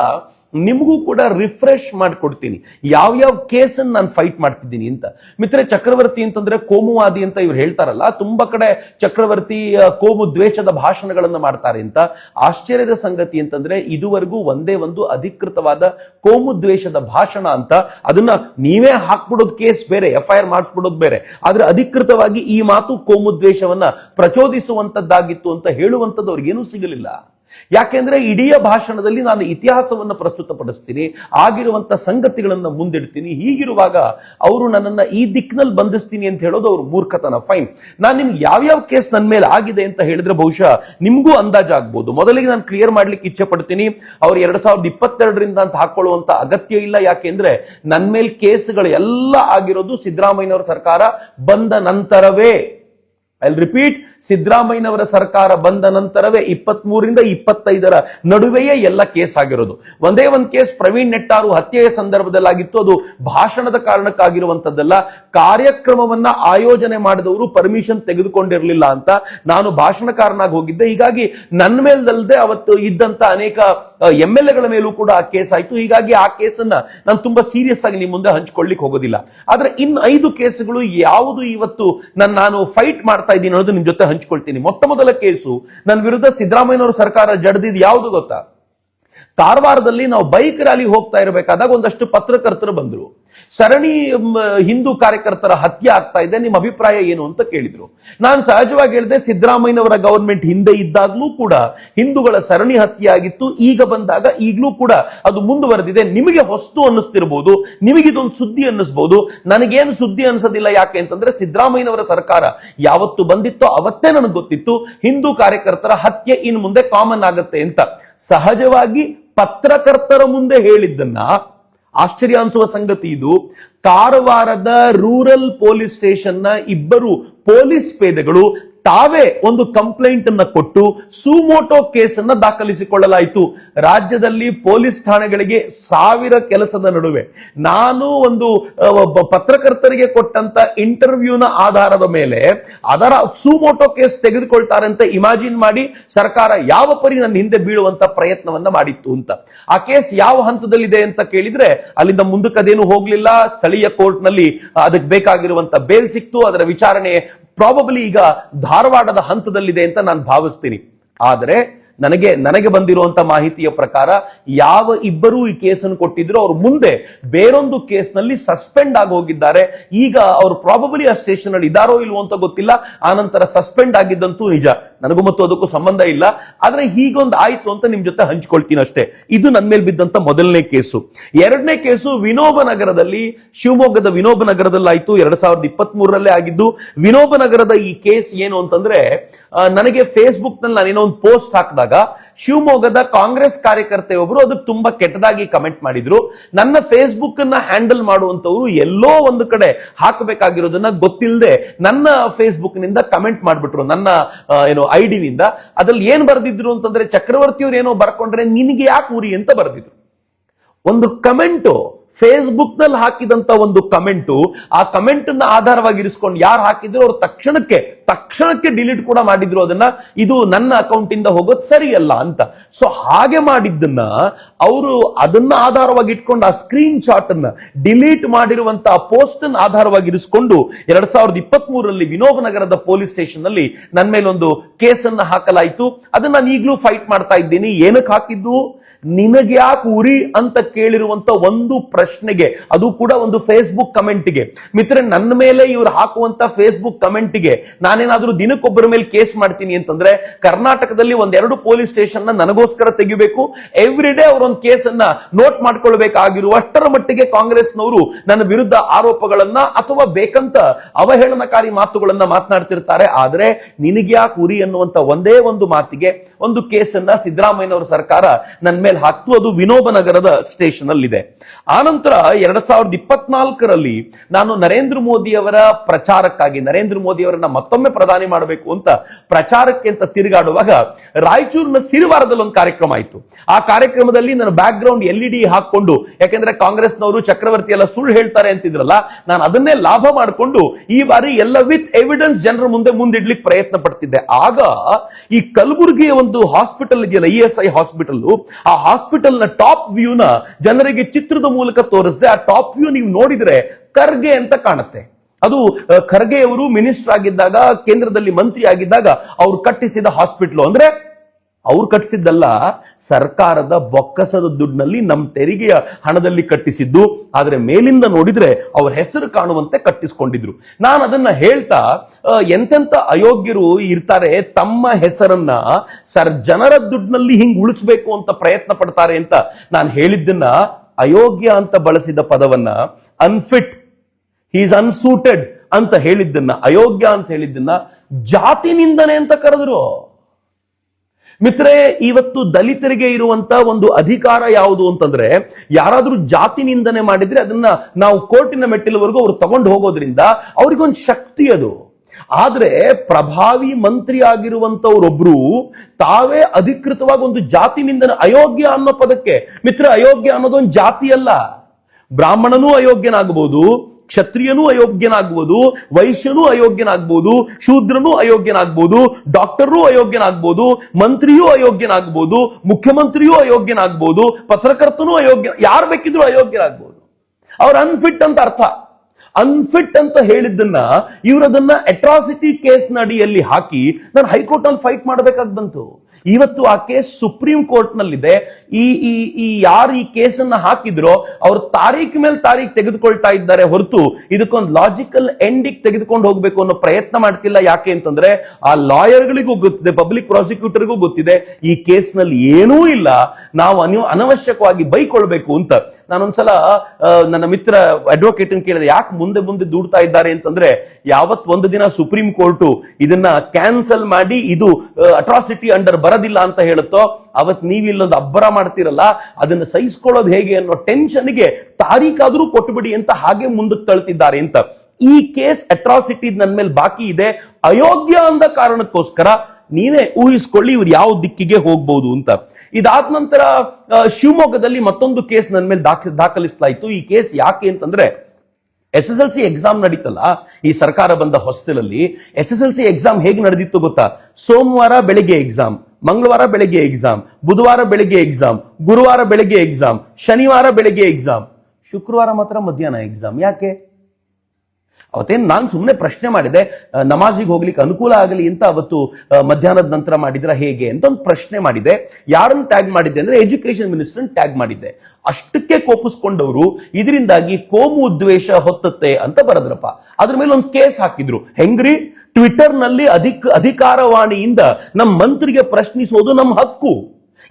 ನಿಮಗೂ ಕೂಡ ರಿಫ್ರೆಶ್ ಮಾಡಿಕೊಡ್ತೀನಿ. ಯಾವ್ಯಾವ ಕೇಸನ್ನು ನಾನು ಫೈಟ್ ಮಾಡ್ತಿದ್ದೀನಿ ಅಂತ. ಮಿತ್ರ, ಚಕ್ರವರ್ತಿ ಅಂತಂದ್ರೆ ಕೋಮುವಾದಿ ಅಂತ ಇವ್ರು ಹೇಳ್ತಾರಲ್ಲ, ತುಂಬಾ ಕಡೆ ಚಕ್ರವರ್ತಿ ಕೋಮು ದ್ವೇಷದ ಭಾಷಣಗಳನ್ನು ಮಾಡ್ತಾರೆ ಅಂತ. ಆಶ್ಚರ್ಯದ ಸಂಗತಿ ಅಂತಂದ್ರೆ ಇದುವರೆಗೂ ಒಂದೇ ಒಂದು ಅಧಿಕೃತವಾದ ಕೋಮು ದ್ವೇಷದ ಭಾಷಣ ಅಂತ. ಅದನ್ನ ನೀವೇ ಹಾಕ್ಬಿಡೋದು ಕೇಸ್ ಬೇರೆ ಎಫ್ ಐ ಮಾಡಿಸ್ಬಿಡೋದು ಬೇರೆ. ಆದ್ರೆ ಅಧಿಕೃತವಾಗಿ ಈ ಮಾತು ಕೋಮು ದ್ವೇಷವನ್ನ ಪ್ರಚೋದಿಸುವಂತದ್ದಾಗಿತ್ತು ಅಂತ ಹೇಳುವಂತದ್ದು ಅವ್ರಿಗೇನೂ ಸಿಗಲಿಲ್ಲ. ಯಾಕೆಂದ್ರೆ ಇಡೀ ಭಾಷಣದಲ್ಲಿ ನಾನು ಇತಿಹಾಸವನ್ನ ಪ್ರಸ್ತುತಪಡಿಸ್ತೀನಿ, ಆಗಿರುವಂತ ಸಂಗತಿಗಳನ್ನ ಮುಂದಿಡ್ತೀನಿ. ಹೀಗಿರುವಾಗ ಅವರು ನನ್ನನ್ನ ಈ ದಿಕ್ಕಿನಲ್ಲಿ ಬಂಧಿಸ್ತೀನಿ ಅಂತ ಹೇಳೋದು ಅವ್ರ ಮೂರ್ಖತನ. ಫೈನ್ ನಾನು ನಿಮ್ಗೆ ಯಾವ್ಯಾವ ಕೇಸ್ ನನ್ನ ಮೇಲೆ ಆಗಿದೆ ಅಂತ ಹೇಳಿದ್ರೆ ಬಹುಶಃ ನಿಮ್ಗೂ ಅಂದಾಜಾಗ್ಬೋದು ಮೊದಲಿಗೆ ನಾನು ಕ್ಲಿಯರ್ ಮಾಡ್ಲಿಕ್ಕೆ ಇಚ್ಛೆ ಪಡ್ತೀನಿ, ಅವ್ರು ಎರಡ್ ಸಾವಿರದ ಇಪ್ಪತ್ತೆರಡರಿಂದ ಅಂತ ಹಾಕೊಳ್ಳುವಂತ ಅಗತ್ಯ ಇಲ್ಲ. ಯಾಕೆಂದ್ರೆ ನನ್ನ ಮೇಲೆ ಕೇಸ್ಗಳು ಎಲ್ಲ ಆಗಿರೋದು ಸಿದ್ದರಾಮಯ್ಯನವರ ಸರ್ಕಾರ ಬಂದ ನಂತರವೇ. ಐ ರಿಪೀಟ್ ಸಿದ್ದರಾಮಯ್ಯನವರ ಸರ್ಕಾರ ಬಂದ ನಂತರವೇ ಇಪ್ಪತ್ತ್ ಮೂರಿಂದ ಇಪ್ಪತ್ತೈದರ ನಡುವೆಯೇ ಎಲ್ಲ ಕೇಸ್ ಆಗಿರೋದು. ಒಂದೇ ಒಂದು ಕೇಸ್ ಪ್ರವೀಣ್ ನೆಟ್ಟಾರು ಹತ್ಯೆಯ ಸಂದರ್ಭದಲ್ಲಾಗಿತ್ತು. ಅದು ಭಾಷಣದ ಕಾರಣಕ್ಕಾಗಿರುವಂತದ್ದಲ್ಲ. ಕಾರ್ಯಕ್ರಮವನ್ನ ಆಯೋಜನೆ ಮಾಡಿದವರು ಪರ್ಮಿಷನ್ ತೆಗೆದುಕೊಂಡಿರಲಿಲ್ಲ ಅಂತ ನಾನು ಭಾಷಣಕಾರನಾಗಿ ಹೋಗಿದ್ದೆ. ಹೀಗಾಗಿ ನನ್ನ ಮೇಲ್ದಲ್ಲದೆ ಅವತ್ತು ಇದ್ದಂತ ಅನೇಕ ಎಂ ಎಲ್ ಎಗಳ ಮೇಲೂ ಕೂಡ ಆ ಕೇಸ್ ಆಯ್ತು. ಹೀಗಾಗಿ ಆ ಕೇಸನ್ನ ನಾನು ತುಂಬಾ ಸೀರಿಯಸ್ ಆಗಿ ನಿಮ್ಮ ಮುಂದೆ ಹಂಚ್ಕೊಳ್ಳಿಕ್ ಹೋಗೋದಿಲ್ಲ. ಆದ್ರೆ ಇನ್ನು ಐದು ಕೇಸ್ಗಳು ಯಾವುದು ಇವತ್ತು ನಾನು ಫೈಟ್ ಮಾಡ್ತಾ ಇದ್ದೀನಿ ಅನ್ನೋದು ನಿಮ್ ಜೊತೆ ಹಂಚ್ಕೊಳ್ತೀನಿ. ಮೊತ್ತ ಮೊದಲ ಕೇಸು ನನ್ನ ವಿರುದ್ಧ ಸಿದ್ದರಾಮಯ್ಯನವರು ಸರ್ಕಾರ ಜಡ್ದಿದ್ ಯಾವುದು ಗೊತ್ತಾ? ಕಾರವಾರದಲ್ಲಿ ನಾವು ಬೈಕ್ ರ್ಯಾಲಿ ಹೋಗ್ತಾ ಇರಬೇಕಾದಾಗ ಒಂದಷ್ಟು ಪತ್ರಕರ್ತರು ಬಂದ್ರು. ಸರಣಿ ಹಿಂದೂ ಕಾರ್ಯಕರ್ತರ ಹತ್ಯೆ ಆಗ್ತಾ ಇದೆ. ನಿಮ್ಮ ಅಭಿಪ್ರಾಯ ಏನು ಅಂತ ಕೇಳಿದ್ರು. ನಾನು ಸಹಜವಾಗಿ ಹೇಳಿದೆ, ಸಿದ್ದರಾಮಯ್ಯನವರ ಗವರ್ಮೆಂಟ್ ಹಿಂದೆ ಇದ್ದಾಗ್ಲೂ ಕೂಡ ಹಿಂದೂಗಳ ಸರಣಿ ಹತ್ಯೆ ಆಗಿತ್ತು ಈಗ ಬಂದಾಗ ಈಗಲೂ ಕೂಡ ಅದು ಮುಂದುವರೆದಿದೆ. ನಿಮಗೆ ಹೊಸ್ತು ಅನ್ನಿಸ್ತಿರ್ಬೋದು, ನಿಮಗೆ ಇದೊಂದು ಸುದ್ದಿ ಅನ್ನಿಸ್ಬೋದು. ನನಗೇನು ಸುದ್ದಿ ಅನ್ಸೋದಿಲ್ಲ ಯಾಕೆ ಅಂತಂದ್ರೆ, ಸಿದ್ದರಾಮಯ್ಯನವರ ಸರ್ಕಾರ ಯಾವತ್ತು ಬಂದಿತ್ತೋ ಅವತ್ತೇ ನನಗೆ ಗೊತ್ತಿತ್ತು. ಹಿಂದೂ ಕಾರ್ಯಕರ್ತರ ಹತ್ಯೆ ಇನ್ನು ಮುಂದೆ ಕಾಮನ್ ಆಗತ್ತೆ ಅಂತ. ಸಹಜವಾಗಿ ಪತ್ರಕರ್ತರ ಮುಂದೆ ಹೇಳಿದ್ದನ್ನ ಆಶ್ಚರ್ಯ ಅನ್ಸುವ ಸಂಗತಿ ಇದು. ಕಾರವಾರದ ರೂರಲ್ ಪೊಲೀಸ್ ಸ್ಟೇಷನ್ನ ಇಬ್ಬರು ಪೊಲೀಸ್ ಪೇದೆಗಳು ತಾವೇ ಒಂದು ಕಂಪ್ಲೇಂಟ್ ಅನ್ನ ಕೊಟ್ಟು ಸುಮೋಟೋ ಕೇಸನ್ನ ದಾಖಲಿಸಿಕೊಳ್ಳಲಾಯಿತು. ರಾಜ್ಯದಲ್ಲಿ ಪೊಲೀಸ್ ಠಾಣೆಗಳಿಗೆ ಸಾವಿರ ಕೆಲಸದ ನಡುವೆ ನಾನು ಒಂದು ಪತ್ರಕರ್ತರಿಗೆ ಕೊಟ್ಟಂತ ಇಂಟರ್ವ್ಯೂನ ಆಧಾರದ ಮೇಲೆ ಅದರ ಸುಮೋಟೋ ಕೇಸ್ ತೆಗೆದುಕೊಳ್ತಾರೆ ಅಂತ ಇಮ್ಯಾಜಿನ್ ಮಾಡಿ ಸರ್ಕಾರ ಯಾವ ಪರಿ ನನ್ನ ಹಿಂದೆ ಬೀಳುವಂತ ಪ್ರಯತ್ನವನ್ನ ಮಾಡಿತ್ತು ಅಂತ. ಆ ಕೇಸ್ ಯಾವ ಹಂತದಲ್ಲಿದೆ ಅಂತ ಕೇಳಿದ್ರೆ ಅಲ್ಲಿಂದ ಮುಂದಕ್ಕೆ ಅದೇನು ಹೋಗ್ಲಿಲ್ಲ. ಸ್ಥಳೀಯ ಕೋರ್ಟ್ನಲ್ಲಿ ಅದಕ್ಕೆ ಬೇಕಾಗಿರುವಂತ ಬೇಲ್ ಸಿಕ್ತು. ಅದರ ವಿಚಾರಣೆ ಪ್ರಾಬಬಲಿ ಈಗ ಧಾರವಾಡದ ಹಂತದಲ್ಲಿದೆ ಅಂತ ನಾನು ಭಾವಿಸ್ತೀನಿ. ಆದರೆ ನನಗೆ ನನಗೆ ಬಂದಿರುವಂತ ಮಾಹಿತಿಯ ಪ್ರಕಾರ ಯಾವ ಇಬ್ಬರು ಈ ಕೇಸನ್ನು ಕೊಟ್ಟಿದ್ರು, ಅವ್ರ ಮುಂದೆ ಬೇರೊಂದು ಕೇಸ್ನಲ್ಲಿ ಸಸ್ಪೆಂಡ್ ಆಗಿ ಹೋಗಿದ್ದಾರೆ. ಈಗ ಅವರು ಪ್ರಾಬಬಲಿ ಆ ಸ್ಟೇಷನ್ ಅಲ್ಲಿ ಇದಾರೋ ಇಲ್ವೋ ಅಂತ ಗೊತ್ತಿಲ್ಲ. ಆನಂತರ ಸಸ್ಪೆಂಡ್ ಆಗಿದ್ದಂತೂ ನಿಜ. ನನಗೂ ಮತ್ತು ಅದಕ್ಕೂ ಸಂಬಂಧ ಇಲ್ಲ. ಆದ್ರೆ ಹೀಗೊಂದು ಆಯ್ತು ಅಂತ ನಿಮ್ ಜೊತೆ ಹಂಚ್ಕೊಳ್ತೀನಿ ಅಷ್ಟೇ. ಇದು ನನ್ನ ಮೇಲೆ ಬಿದ್ದಂತ ಮೊದಲನೇ ಕೇಸು. ಎರಡನೇ ಕೇಸು ವಿನೋಬ ನಗರದಲ್ಲಿ, ಶಿವಮೊಗ್ಗದ ವಿನೋಬ ನಗರದಲ್ಲಿ ಆಯ್ತು ಎರಡ್ ಸಾವಿರದ ಇಪ್ಪತ್ತ್ ಮೂರರಲ್ಲೇ ಆಗಿದ್ದು, ವಿನೋಬ ನಗರದ ಈ ಕೇಸ್ ಏನು ಅಂತಂದ್ರೆ ನನಗೆ ಫೇಸ್ಬುಕ್ನಲ್ಲಿ ನಾನೇನೋ ಒಂದು ಪೋಸ್ಟ್ ಹಾಕಿದಾಗ ಮಾಡಿದಾಗ ಶಿವಮೊಗ್ಗದ ಕಾಂಗ್ರೆಸ್ ಕಾರ್ಯಕರ್ತೆಯೊಬ್ಬರು ಅದಕ್ಕೆ ತುಂಬಾ ಕೆಟ್ಟದಾಗಿ ಕಮೆಂಟ್ ಮಾಡಿದ್ರು. ನನ್ನ ಫೇಸ್ಬುಕ್ ಅನ್ನ ಹ್ಯಾಂಡಲ್ ಮಾಡುವಂತವ್ರು ಎಲ್ಲೋ ಒಂದು ಕಡೆ ಹಾಕಬೇಕಾಗಿರೋದನ್ನ ಗೊತ್ತಿಲ್ಲದೆ ನನ್ನ ಫೇಸ್ಬುಕ್ನಿಂದ ಕಮೆಂಟ್ ಮಾಡ್ಬಿಟ್ರು, ನನ್ನ ಏನು ಐ ನಿಂದ. ಅದ್ರಲ್ಲಿ ಏನ್ ಬರ್ದಿದ್ರು ಅಂತಂದ್ರೆ ಚಕ್ರವರ್ತಿಯವ್ರು ಏನೋ ಬರ್ಕೊಂಡ್ರೆ ನಿನಗೆ ಯಾಕೆ ಉರಿ ಅಂತ ಬರ್ದಿದ್ರು. ಒಂದು ಕಮೆಂಟು ಫೇಸ್ಬುಕ್ನಲ್ಲಿ ಹಾಕಿದಂತ ಒಂದು ಕಮೆಂಟು, ಆ ಕಮೆಂಟ್ ಅನ್ನ ಆಧಾರವಾಗಿ ಇರಿಸ್ಕೊಂಡು ಯಾರು ಹಾಕಿದ್ರು ಅವ್ರು ತಕ್ಷಣಕ್ಕೆ ತಕ್ಷಣಕ್ಕೆ ಡಿಲೀಟ್ ಕೂಡ ಮಾಡಿದ್ರು ಅದನ್ನ, ಇದು ನನ್ನ ಅಕೌಂಟ್ ಇಂದ ಹೋಗೋದು ಸರಿಯಲ್ಲ ಅಂತ. ಸೊ ಹಾಗೆ ಮಾಡಿದ್ದನ್ನ ಅವರು ಅದನ್ನ ಆಧಾರವಾಗಿ ಇಟ್ಕೊಂಡು ಆ ಸ್ಕ್ರೀನ್ ಶಾಟ್ ಅನ್ನ ಡಿಲೀಟ್ ಮಾಡಿರುವಂತಹ ಪೋಸ್ಟ್ ಅನ್ನ ಆಧಾರವಾಗಿ ಇರಿಸಿಕೊಂಡು ಎರಡ್ ಸಾವಿರದ ಇಪ್ಪತ್ತ್ ಮೂರರಲ್ಲಿ ವಿನೋಬ ನಗರದ ಪೊಲೀಸ್ ಸ್ಟೇಷನ್ನಲ್ಲಿ ನನ್ನ ಮೇಲೊಂದು ಕೇಸನ್ನ ಹಾಕಲಾಯಿತು. ಅದನ್ನ ನಾನು ಈಗಲೂ ಫೈಟ್ ಮಾಡ್ತಾ ಇದ್ದೀನಿ. ಏನಕ್ಕೆ ಹಾಕಿದ್ದು? ನಿನಗೆ ಉರಿ ಅಂತ ಕೇಳಿರುವಂತ ಒಂದು ಪ್ರಶ್ನೆಗೆ, ಅದು ಕೂಡ ಒಂದು ಫೇಸ್ಬುಕ್ ಕಮೆಂಟ್ಗೆ ಮಿತ್ರ ನನ್ನ ಮೇಲೆ ಇವರು ಹಾಕುವಂತ ಫೇಸ್ಬುಕ್ ಕಮೆಂಟ್ಗೆ ನಾನೇನಾದ್ರೂ ದಿನಕ್ಕೊಬ್ಬರ ಮೇಲೆ ಕೇಸ್ ಮಾಡ್ತೀನಿ ಅಂತಂದ್ರೆ, ಕರ್ನಾಟಕದಲ್ಲಿ ಒಂದೆರಡು ಪೊಲೀಸ್ ಸ್ಟೇಷನ್ನ ನನಗೋಸ್ಕರ ತೆಗಿಬೇಕು. ಎವ್ರಿ ಡೇ ಅವರೊಂದು ಕೇಸನ್ನ ನೋಟ್ ಮಾಡ್ಕೊಳ್ಬೇಕಾಗಿರುವಷ್ಟರ ಮಟ್ಟಿಗೆ ಕಾಂಗ್ರೆಸ್ನವರು ನನ್ನ ವಿರುದ್ಧ ಆರೋಪಗಳನ್ನ ಅಥವಾ ಬೇಕಂತ ಅವಹೇಳನಕಾರಿ ಮಾತುಗಳನ್ನ ಮಾತನಾಡ್ತಿರ್ತಾರೆ. ಆದ್ರೆ, ನಿನಗೆ ಯಾಕೆ ಉರಿ ಅನ್ನುವಂತ ಒಂದೇ ಒಂದು ಮಾತಿಗೆ ಒಂದು ಕೇಸನ್ನ ಸಿದ್ದರಾಮಯ್ಯನವರ ಸರ್ಕಾರ ನನ್ನ ಮೇಲೆ ಹಾಕ್ತು, ಅದು ವಿನೋಬನಗರದ ಸ್ಟೇಷನ್ ಅಲ್ಲಿ ಇದೆ ಆನಂತರ ಎರಡ್ ಸಾವಿರದ ಇಪ್ಪತ್ನಾಲ್ಕರಲ್ಲಿ ನಾನು ನರೇಂದ್ರ ಮೋದಿ ಅವರ ಪ್ರಚಾರಕ್ಕಾಗಿ, ನರೇಂದ್ರ ಮೋದಿ ಅವರನ್ನ ಮತ್ತೊಮ್ಮೆ ಪ್ರಧಾನಿ ಮಾಡಬೇಕು ಅಂತ ಪ್ರಚಾರಕ್ಕೆ ಅಂತ ತಿರುಗಾಡುವಾಗ ರಾಯಚೂರಿನ ಸಿರಿವಾರದಲ್ಲಿ ಒಂದು ಕಾರ್ಯಕ್ರಮ ಆಯಿತು. ಆ ಕಾರ್ಯಕ್ರಮದಲ್ಲಿ ನನ್ನ ಬ್ಯಾಕ್ ಗ್ರೌಂಡ್ ಎಲ್ ಡಿ ಹಾಕೊಂಡು ಯಾಕೆಂದ್ರೆ ಕಾಂಗ್ರೆಸ್ನವರು ಚಕ್ರವರ್ತಿ ಎಲ್ಲ ಸುಳ್ಳು ಹೇಳ್ತಾರೆ ಅಂತಿದ್ರಲ್ಲ, ನಾನು ಅದನ್ನೇ ಲಾಭ ಮಾಡಿಕೊಂಡು ಈ ಬಾರಿ ಎಲ್ಲ ವಿತ್ ಎವಿಡೆನ್ಸ್ ಜನರ ಮುಂದೆ ಮುಂದಿಡ್ಲಿಕ್ಕೆ ಪ್ರಯತ್ನ ಪಡ್ತಿದ್ದೆ. ಆಗ ಈ ಕಲಬುರಗಿಯ ಒಂದು ಹಾಸ್ಪಿಟಲ್ ಇದೆಯಲ್ಲ ಇ ಎಸ್ ಐ ಹಾಸ್ಪಿಟಲ್ ಆ ಹಾಸ್ಪಿಟಲ್ನ ಟಾಪ್ ವ್ಯೂ ನ ಜನರಿಗೆ ಚಿತ್ರದ ಮೂಲಕ ತೋರಿಸಿದೆ, ಆ ಟಾಪ್ ವ್ಯೂ ನೀವು ನೋಡಿದ್ರೆ ಖರ್ಗೆ ಅಂತ ಕಾಣುತ್ತೆ. ಅದು ಖರ್ಗೆ ಅವರು ಮಿನಿಸ್ಟರ್ ಆಗಿದ್ದಾಗ, ಕೇಂದ್ರದಲ್ಲಿ ಮಂತ್ರಿ ಆಗಿದ್ದಾಗ ಅವ್ರು ಕಟ್ಟಿಸಿದ ಹಾಸ್ಪಿಟ್ಲು ಅಂದ್ರೆ, ಅವ್ರು ಕಟ್ಟಿಸಿದ್ದಲ್ಲ, ಸರ್ಕಾರದ ಬೊಕ್ಕಸದ ದುಡ್ಡಿನಲ್ಲಿ ನಮ್ಮ ತೆರಿಗೆಯ ಹಣದಲ್ಲಿ ಕಟ್ಟಿಸಿದ್ದು. ಆದ್ರೆ ಮೇಲಿಂದ ನೋಡಿದ್ರೆ ಅವ್ರ ಹೆಸರು ಕಾಣುವಂತೆ ಕಟ್ಟಿಸ್ಕೊಂಡಿದ್ರು. ನಾನು ಅದನ್ನ ಹೇಳ್ತಾ ಎಂತೆಂತ ಅಯೋಗ್ಯರು ಇರ್ತಾರೆ, ತಮ್ಮ ಹೆಸರನ್ನ ಸರ್ ಜನರ ದುಡ್ಡಿನಲ್ಲಿ ಹಿಂಗ್ ಉಳಿಸ್ಬೇಕು ಅಂತ ಪ್ರಯತ್ನ ಪಡ್ತಾರೆ ಅಂತ ನಾನು ಹೇಳಿದ್ದನ್ನ ಅಯೋಗ್ಯ ಅಂತ ಬಳಸಿದ ಪದವನ್ನ ಅನ್ಫಿಟ್ ಈಸ್ ಅನ್ಸೂಟೆಡ್ ಅಂತ ಹೇಳಿದ್ದನ್ನ, ಅಯೋಗ್ಯ ಅಂತ ಹೇಳಿದ್ದನ್ನ ಜಾತಿ ನಿಂದನೆ ಅಂತ ಕರೆದ್ರು. ಮಿತ್ರೇ ಇವತ್ತು ದಲಿತರಿಗೆ ಇರುವಂತ ಒಂದು ಅಧಿಕಾರ ಯಾವುದು ಅಂತಂದ್ರೆ, ಯಾರಾದ್ರೂ ಜಾತಿ ನಿಂದನೆ ಮಾಡಿದ್ರೆ ಅದನ್ನ ನಾವು ಕೋರ್ಟಿನ ಮೆಟ್ಟಿಲವರೆಗೂ ಅವ್ರು ತಗೊಂಡು ಹೋಗೋದ್ರಿಂದ ಅವ್ರಿಗೊಂದು ಶಕ್ತಿ ಅದು. ಆದ್ರೆ ಪ್ರಭಾವಿ ಮಂತ್ರಿ ಆಗಿರುವಂತವ್ರೊಬ್ರು ತಾವೇ ಅಧಿಕೃತವಾಗಿ ಒಂದು ಜಾತಿ ನಿಂದನ ಅಯೋಗ್ಯ ಅನ್ನೋ ಪದಕ್ಕೆ. ಮಿತ್ರ, ಅಯೋಗ್ಯ ಅನ್ನೋದೊಂದು ಜಾತಿ ಅಲ್ಲ. ಬ್ರಾಹ್ಮಣನೂ ಅಯೋಗ್ಯನಾಗಬಹುದು ಕ್ಷತ್ರಿಯನೂ ಅಯೋಗ್ಯನಾಗ್ಬೋದು, ವೈಶ್ಯನೂ ಅಯೋಗ್ಯನಾಗ್ಬೋದು, ಶೂದ್ರನೂ ಅಯೋಗ್ಯನಾಗ್ಬೋದು ಡಾಕ್ಟರೂ ಅಯೋಗ್ಯನಾಗ್ಬೋದು, ಮಂತ್ರಿಯೂ ಅಯೋಗ್ಯನಾಗ್ಬೋದು, ಮುಖ್ಯಮಂತ್ರಿಯೂ ಅಯೋಗ್ಯನಾಗ್ಬೋದು, ಪತ್ರಕರ್ತನೂ ಅಯೋಗ್ಯ, ಯಾರು ಬೇಕಿದ್ರು ಅಯೋಗ್ಯನಾಗ್ಬೋದು ಅವ್ರ ಅನ್ಫಿಟ್ ಅಂತ ಅರ್ಥ. ಅನ್ಫಿಟ್ ಅಂತ ಹೇಳಿದ್ದನ್ನ ಇವರದನ್ನ ಅಟ್ರಾಸಿಟಿ ಕೇಸ್ ಅಡಿಯಲ್ಲಿ ಹಾಕಿ ನಾನು ಹೈಕೋರ್ಟ್ ಅಲ್ಲಿ ಫೈಟ್ ಮಾಡಬೇಕಾಗಿ ಬಂತು. ಇವತ್ತು ಆ ಕೇಸ್ ಸುಪ್ರೀಂ ಕೋರ್ಟ್ ನಲ್ಲಿದೆ ಈ ಈ ಈ ಯಾರು ಈ ಕೇಸನ್ನ ಹಾಕಿದ್ರೋ ಅವ್ರು ತಾರೀಖ್ ಮೇಲೆ ತಾರೀಖ್ ತೆಗೆದುಕೊಳ್ತಾ ಇದ್ದಾರೆ ಹೊರತು ಇದಕ್ಕೊಂದು ಲಾಜಿಕಲ್ ಎಂಡಿಗೆ ತೆಗೆದುಕೊಂಡು ಹೋಗ್ಬೇಕು ಅನ್ನೋ ಪ್ರಯತ್ನ ಮಾಡ್ತಿಲ್ಲ ಯಾಕೆ ಅಂತಂದ್ರೆ ಆ ಲಾಯರ್ಗಳಿಗೂ ಗೊತ್ತಿದೆ ಪಬ್ಲಿಕ್ ಪ್ರಾಸಿಕ್ಯೂಟರ್ಗೂ ಗೊತ್ತಿದೆ, ಈ ಕೇಸ್ನಲ್ಲಿ ಏನೂ ಇಲ್ಲ. ನಾವು ಅನಿ ಅನವಶ್ಯಕವಾಗಿ ಬೈಕೊಳ್ಬೇಕು ಅಂತ. ನಾನೊಂದ್ಸಲ ನನ್ನ ಮಿತ್ರ ಅಡ್ವೊಕೇಟ್ ಕೇಳಿದೆ, ಯಾಕೆ ಮುಂದೆ ಮುಂದೆ ದೂಡ್ತಾ ಇದ್ದಾರೆ ಅಂತಂದ್ರೆ ಯಾವತ್ ಒಂದು ದಿನ ಸುಪ್ರೀಂ ಕೋರ್ಟು ಇದನ್ನ ಕ್ಯಾನ್ಸಲ್ ಮಾಡಿ ಇದು ಅಟ್ರಾಸಿಟಿ ಅಂಡರ್ ಬರೋದಿಲ್ಲ ಅಂತ ಹೇಳುತ್ತೋ, ಅವತ್ ನೀವು ಇಲ್ಲೊಂದು ಅಬ್ಬರ ಮಾಡ್ತಿರಲ್ಲ, ಅದನ್ನ ಸಹಿಸ್ಕೊಳ್ಳೋದು ಹೇಗೆ ಅನ್ನೋ ಟೆನ್ಷನ್ಗೆ ತಾರೀಖಾದ್ರೂ ಕೊಟ್ಟುಬಿಡಿ ಅಂತ ಹಾಗೆ ಮುಂದಕ್ಕೆ ತಳ್ತಿದ್ದಾರೆ ಅಂತ. ಈ ಕೇಸ್ ಅಟ್ರಾಸಿಟಿ ನನ್ನ ಮೇಲೆ ಬಾಕಿ ಇದೆ, ಅಯೋಗ್ಯ ಅಂದ ಕಾರಣಕ್ಕೋಸ್ಕರ ನೀವೇ ಊಹಿಸ್ಕೊಳ್ಳಿ ಇವ್ರು ಯಾವ ದಿಕ್ಕಿಗೆ ಹೋಗ್ಬಹುದು ಅಂತ. ಇದಾದ ನಂತರ ಶಿವಮೊಗ್ಗದಲ್ಲಿ ಮತ್ತೊಂದು ಕೇಸ್ ನನ್ನ ಮೇಲೆ ದಾಖ ದಾಖಲಿಸಲಾಯಿತು. ಈ ಕೇಸ್ ಯಾಕೆ ಅಂತಂದ್ರೆ, S S L C exam ನಡೀತಲ್ಲ, ಈ ಸರ್ಕಾರ ಬಂದ ಹೊಸ್ತಿಲಲ್ಲಿ, S S L C exam ಹೇಗೆ ನಡೆದಿತ್ತು ಗೊತ್ತಾ? ಸೋಮವಾರ ಬೆಳಿಗ್ಗೆ ಎಕ್ಸಾಮ್. ಮಂಗಳವಾರ ಬೆಳಗ್ಗೆ ಎಕ್ಸಾಮ್ ಬುಧವಾರ ಬೆಳಗ್ಗೆ ಎಕ್ಸಾಮ್ ಗುರುವಾರ ಬೆಳಗ್ಗೆ ಎಕ್ಸಾಮ್ ಶನಿವಾರ ಬೆಳಗ್ಗೆ ಎಕ್ಸಾಮ್ ಶುಕ್ರವಾರ ಮಾತ್ರ ಮಧ್ಯಾಹ್ನ ಎಕ್ಸಾಮ್ ಯಾಕೆ? ಅವತ್ತೇನು ನಾನು ಸುಮ್ಮನೆ ಪ್ರಶ್ನೆ ಮಾಡಿದೆ ನಮಾಜಿಗೆ ಹೋಗ್ಲಿಕ್ಕೆ ಅನುಕೂಲ ಆಗಲಿ ಅಂತ ಅವತ್ತು ಮಧ್ಯಾಹ್ನದ ನಂತರ ಮಾಡಿದ್ರ ಹೇಗೆ ಅಂತ ಒಂದು ಪ್ರಶ್ನೆ ಮಾಡಿದೆ. ಯಾರನ್ನು ಟ್ಯಾಗ್ ಮಾಡಿದ್ದೆ ಅಂದ್ರೆ ಎಜುಕೇಶನ್ ಮಿನಿಸ್ಟರ್ ಟ್ಯಾಗ್ ಮಾಡಿದ್ದೆ. ಅಷ್ಟಕ್ಕೆ ಕೋಪಿಸ್ಕೊಂಡವರು, ಇದರಿಂದಾಗಿ ಕೋಮು ಉದ್ವೇಷ ಹೊತ್ತತ್ತೆ ಅಂತ ಬರದ್ರಪ್ಪ. ಅದ್ರ ಮೇಲೆ ಒಂದು ಕೇಸ್ ಹಾಕಿದ್ರು. ಹೆಂಗ್ರಿ? ಟ್ವಿಟರ್ನಲ್ಲಿ ಅಧಿಕ, ಅಧಿಕಾರವಾಣಿಯಿಂದ ನಮ್ಮ ಮಂತ್ರಿಗೆ ಪ್ರಶ್ನಿಸೋದು ನಮ್ಮ ಹಕ್ಕು.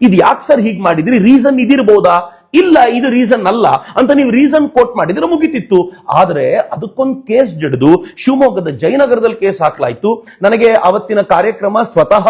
ಇದು ಯಾಕೆ ಸರ್ ಹೀಗೆ ಮಾಡಿದ್ರಿ? ರೀಸನ್ ಇದಿರಬಹುದಾ ಇಲ್ಲ, ಇದು ರೀಸನ್ ಅಲ್ಲ ಅಂತ ನೀವು ರೀಸನ್ ಕೋಟ್ ಮಾಡಿದ್ರೆ ಮುಗಿತಿತ್ತು. ಆದ್ರೆ ಅದಕ್ಕೊಂದು ಕೇಸ್ ಜಡಿದು ಶಿವಮೊಗ್ಗದ ಜಯನಗರದಲ್ಲಿ ಕೇಸ್ ಹಾಕ್ಲಾಯ್ತು. ನನಗೆ ಅವತ್ತಿನ ಕಾರ್ಯಕ್ರಮ ಸ್ವತಃ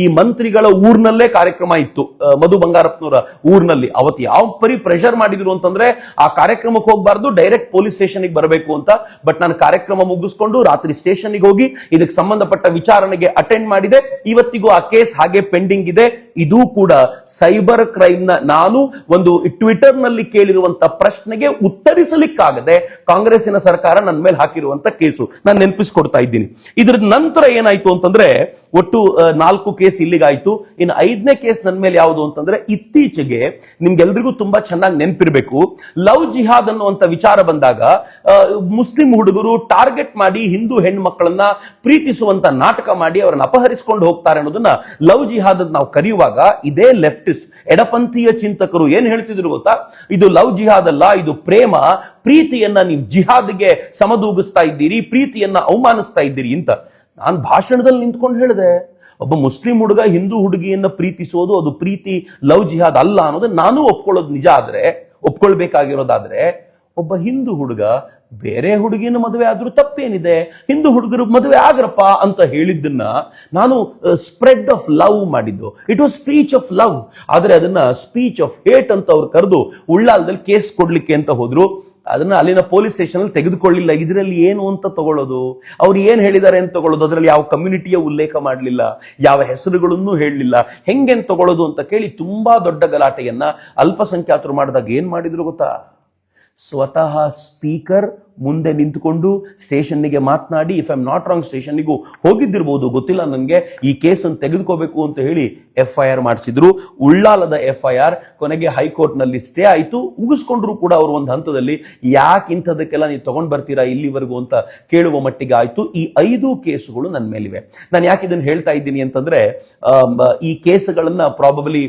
ಈ ಮಂತ್ರಿಗಳ ಊರ್ನಲ್ಲೇ ಕಾರ್ಯಕ್ರಮ ಇತ್ತು. ಮಧು ಬಂಗಾರಪ್ಪನವರ ಊರ್ನಲ್ಲಿ. ಅವತ್ತು ಯಾವ ಪರಿ ಪ್ರೆಷರ್ ಮಾಡಿದ್ರು ಅಂತಂದ್ರೆ ಆ ಕಾರ್ಯಕ್ರಮಕ್ಕೆ ಹೋಗ್ಬಾರ್ದು ಡೈರೆಕ್ಟ್ ಪೊಲೀಸ್ ಸ್ಟೇಷನ್ಗೆ ಬರಬೇಕು ಅಂತ. ಬಟ್ ನಾನು ಕಾರ್ಯಕ್ರಮ ಮುಗಿಸ್ಕೊಂಡು ರಾತ್ರಿ ಸ್ಟೇಷನ್ಗೆ ಹೋಗಿ ಇದಕ್ಕೆ ಸಂಬಂಧಪಟ್ಟ ವಿಚಾರಣೆಗೆ ಅಟೆಂಡ್ ಮಾಡಿದೆ. ಇವತ್ತಿಗೂ ಆ ಕೇಸ್ ಹಾಗೆ ಪೆಂಡಿಂಗ್ ಇದೆ. ಇದು ಕೂಡ ಸೈಬರ್ ಕ್ರೈಮ್ನ ನಾನು ಒಂದು ಟ್ವಿಟರ್ನಲ್ಲಿ ಕೇಳಿರುವಂತ ಪ್ರಶ್ನೆಗೆ ಉತ್ತರಿಸಲಿಕ್ಕಾಗದೆ ಕಾಂಗ್ರೆಸ್ಸಿನ ಸರ್ಕಾರ ನನ್ನ ಮೇಲೆ ಹಾಕಿರುವಂತ ಕೇಸು. ನಾನು ನೆನಪಿಸ್ಕೊಡ್ತಾ ಇದ್ದೀನಿ. ಇದ್ರ ನಂತರ ಏನಾಯ್ತು ಅಂತಂದ್ರೆ, ಒಟ್ಟು ನಾಲ್ಕು ಕೇಸ್ ಇಲ್ಲಿಗಾಯ್ತು. ಇನ್ನು ಐದನೇ ಕೇಸ್ ನನ್ನ ಮೇಲೆ ಯಾವುದು ಅಂತಂದ್ರೆ, ಇತ್ತೀಚೆಗೆ ನಿಮ್ಗೆಲ್ರಿಗೂ ತುಂಬಾ ಚೆನ್ನಾಗಿ ನೆನಪಿರ್ಬೇಕು. ಲವ್ ಜಿಹಾದ್ ಅನ್ನುವಂತ ವಿಚಾರ ಬಂದಾಗ ಮುಸ್ಲಿಂ ಹುಡುಗರು ಟಾರ್ಗೆಟ್ ಮಾಡಿ ಹಿಂದೂ ಹೆಣ್ಣು ಮಕ್ಕಳನ್ನ ಪ್ರೀತಿಸುವಂತ ನಾಟಕ ಮಾಡಿ ಅವರನ್ನ ಅಪಹರಿಸಿಕೊಂಡು ಹೋಗ್ತಾರೆ ಅನ್ನೋದನ್ನ ಲವ್ ಜಿಹಾದ್ ನಾವು ಕರೆಯುವಾಗ, ಇದೇ ಲೆಫ್ಟಿಸ್ಟ್ ಎಡಪಂಥೀಯ ಚಿಂತಕರು ಏನ್ ಹೇಳ್ತಿದ್ರು? ಗೊತ್ತಾ? ಇದು ಲವ್ ಜಿಹಾದ್ ಅಲ್ಲ ಇದು ಪ್ರೇಮ. ಪ್ರೀತಿಯನ್ನ ನೀವು ಜಿಹಾದ್ಗೆ ಸಮದೂಗಿಸ್ತಾ ಇದ್ದೀರಿ, ಪ್ರೀತಿಯನ್ನ ಅವಮಾನಿಸ್ತಾ ಇದ್ದೀರಿ ಅಂತ. ನಾನು ಭಾಷಣದಲ್ಲಿ ನಿಂತ್ಕೊಂಡು ಹೇಳಿದೆ. ಒಬ್ಬ ಮುಸ್ಲಿಂ ಹುಡುಗ ಹಿಂದೂ ಹುಡುಗಿಯನ್ನ ಪ್ರೀತಿಸೋದು ಅದು ಪ್ರೀತಿ, ಲವ್ ಜಿಹಾದ್ ಅಲ್ಲ ಅನ್ನೋದು ನಾನು ಒಪ್ಕೊಳ್ಳೋದು ನಿಜ ಆದ್ರೆ, ಒಪ್ಕೊಳ್ಬೇಕಾಗಿರೋದಾದ್ರೆ ಒಬ್ಬ ಹಿಂದೂ ಹುಡುಗ, ಬೇರೆ ಹುಡುಗಿನ ಮದುವೆ ಆದ್ರೂ ತಪ್ಪೇನಿದೆ, ಹಿಂದೂ ಹುಡುಗರು ಮದುವೆ ಆಗ್ರಪ್ಪ ಅಂತ ಹೇಳಿದ್ದನ್ನ ನಾನು ಸ್ಪ್ರೆಡ್ ಆಫ್ ಲವ್ ಮಾಡಿದ್ದು. It was speech of love ಆದ್ರೆ ಅದನ್ನ ಸ್ಪೀಚ್ ಆಫ್ ಹೇಟ್ ಅಂತ ಅವ್ರು ಕರೆದು ಉಳ್ಳಾಲದಲ್ಲಿ ಕೇಸ್ ಕೊಡ್ಲಿಕ್ಕೆ ಅಂತ ಹೋದ್ರು. ಅದನ್ನ ಅಲ್ಲಿನ ಪೊಲೀಸ್ ಸ್ಟೇಷನ್ ಅಲ್ಲಿ ತೆಗೆದುಕೊಳ್ಳಿಲ್ಲ. ಇದರಲ್ಲಿ ಏನು ಅಂತ ತಗೊಳ್ಳೋದು? ಅವ್ರು ಏನ್ ಹೇಳಿದ್ದಾರೆ ಅಂತ ತಗೊಳ್ಳೋದು? ಅದರಲ್ಲಿ ಯಾವ ಕಮ್ಯುನಿಟಿಯ ಉಲ್ಲೇಖ ಮಾಡಲಿಲ್ಲ? ಯಾವ ಹೆಸರುಗಳನ್ನು ಹೇಳಲಿಲ್ಲ. ಹೆಂಗೆನ್ ತಗೊಳ್ಳೋದು ಅಂತ ಕೇಳಿ ತುಂಬಾ ದೊಡ್ಡ ಗಲಾಟೆಯನ್ನ ಅಲ್ಪಸಂಖ್ಯಾತರು ಮಾಡಿದಾಗ ಏನ್ ಮಾಡಿದ್ರು ಗೊತ್ತಾ? ಸ್ವತಃ ಸ್ಪೀಕರ್ ಮುಂದೆ ನಿಂತುಕೊಂಡು ಸ್ಟೇಷನ್ನಿಗೆ ಮಾತನಾಡಿ ಇಫ್ ಐಮ್ ನಾಟ್ ರಾಂಗ್ ಸ್ಟೇಷನ್ನಿಗೂ ಹೋಗಿದ್ದಿರ್ಬೋದು, ಗೊತ್ತಿಲ್ಲ ನನಗೆ. ಈ ಕೇಸನ್ನು ತೆಗೆದುಕೋಬೇಕು ಅಂತ ಹೇಳಿ ಎಫ್ ಐ ಆರ್ ಮಾಡಿಸಿದ್ರು. ಉಳ್ಳಾಲದ ಎಫ್ ಐ ಆರ್ ಕೊನೆಗೆ ಹೈಕೋರ್ಟ್ನಲ್ಲಿ ಸ್ಟೇ ಆಯಿತು. ಮುಗಿಸ್ಕೊಂಡ್ರು ಕೂಡ ಅವರು ಒಂದು ಹಂತದಲ್ಲಿ, ಯಾಕೆ ಇಂಥದಕ್ಕೆಲ್ಲ ನೀವು ತಗೊಂಡು ಬರ್ತೀರಾ ಇಲ್ಲಿವರೆಗೂ? ಅಂತ ಕೇಳುವ ಮಟ್ಟಿಗೆ ಆಯಿತು. ಈ ಐದು ಕೇಸುಗಳು ನನ್ನ ಮೇಲಿವೆ. ನಾನು ಯಾಕೆ ಇದನ್ನು ಹೇಳ್ತಾ ಇದ್ದೀನಿ ಅಂತಂದ್ರೆ ಈ ಕೇಸುಗಳನ್ನ ಪ್ರಾಬಬಲಿ